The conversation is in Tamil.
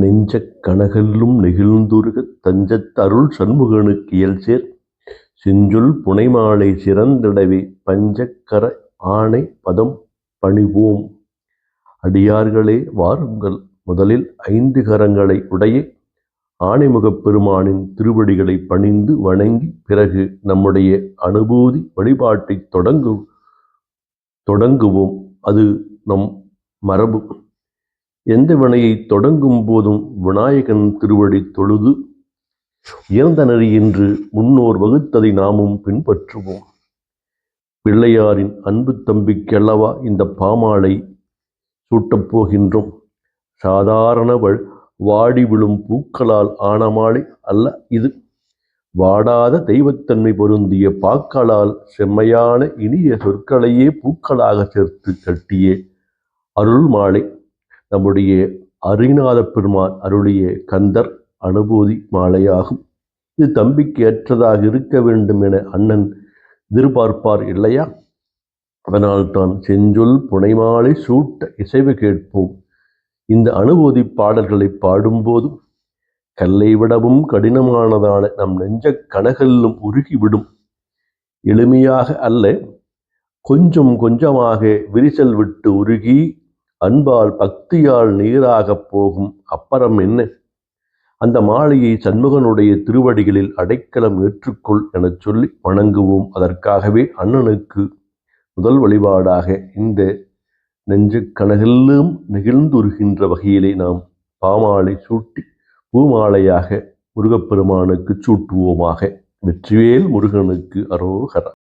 நெஞ்சக் கனகல்லும் நெகிழ்ந்துருகத் தஞ்சத் அருள் சண்முகனுக்கு இயல்சேர். செஞ்சொல் புனைமாலை சிறந்திடவே பஞ்சக்கர ஆணை பதம் பணிவோம். அடியார்களே வாருங்கள் முதலில் ஐந்து கரங்களை உடைய ஆணைமுகப் பெருமானின் திருவடிகளை பணிந்து வணங்கி பிறகு நம்முடைய அனுபூதி வழிபாட்டை தொடங்கு தொடங்குவோம். அது நம் மரபு. எந்த வினையை தொடங்கும் போதும் விநாயகன் திருவடி தொழுது இறந்த நெறி என்று முன்னோர் வகுத்ததை நாமும் பின்பற்றுவோம். பிள்ளையாரின் அன்பு தம்பிக்கெல்லவா இந்த பாமாலை சூட்டப் போகின்றோம். சாதாரண வ- வாடி விழும் பூக்களால் ஆன மாலை அல்ல இது. வாடாத தெய்வத்தன்மை பொருந்திய பாக்களால் செம்மையான இனிய சொற்களையே பூக்களாக சேர்த்து கட்டிய அருள் மாலை நம்முடைய அரிநாத பெருமான் அருளிய கந்தர் அனுபூதி மாலையாகும். இது தம்பிக்கு ஏற்றதாக இருக்க வேண்டும் என அண்ணன் எதிர்பார்ப்பார் இல்லையா? அதனால்தான் செஞ்சொல் புனைமாலை சூட்ட இசைவு கேட்போம். இந்த அனுபூதி பாடல்களை பாடும்போதும் கல்லை விடவும் கடினமானதான நம் நெஞ்சக் கனகல்லும் உருகிவிடும். எளிமையாக அல்ல கொஞ்சம் கொஞ்சமாக விரிசல் விட்டு உருகி அன்பால் பக்தியால் நீராகப் போகும் அப்புறம் என்ன? அந்த மாலையை சண்முகனுடைய திருவடிகளில் அடைக்கலம் ஏற்றுக்கொள் எனச் சொல்லி வணங்குவோம். அதற்காகவே அண்ணனுக்கு முதல் வழிபாடாக இந்த நெஞ்சு கனகெல்லாம் நெகிழ்ந்துருகின்ற வகையிலே நாம் பாமாலை சூட்டி பூமாலையாக முருகப்பெருமானுக்கு சூட்டுவோமாக. வெற்றிவேல் முருகனுக்கு அரோகரா.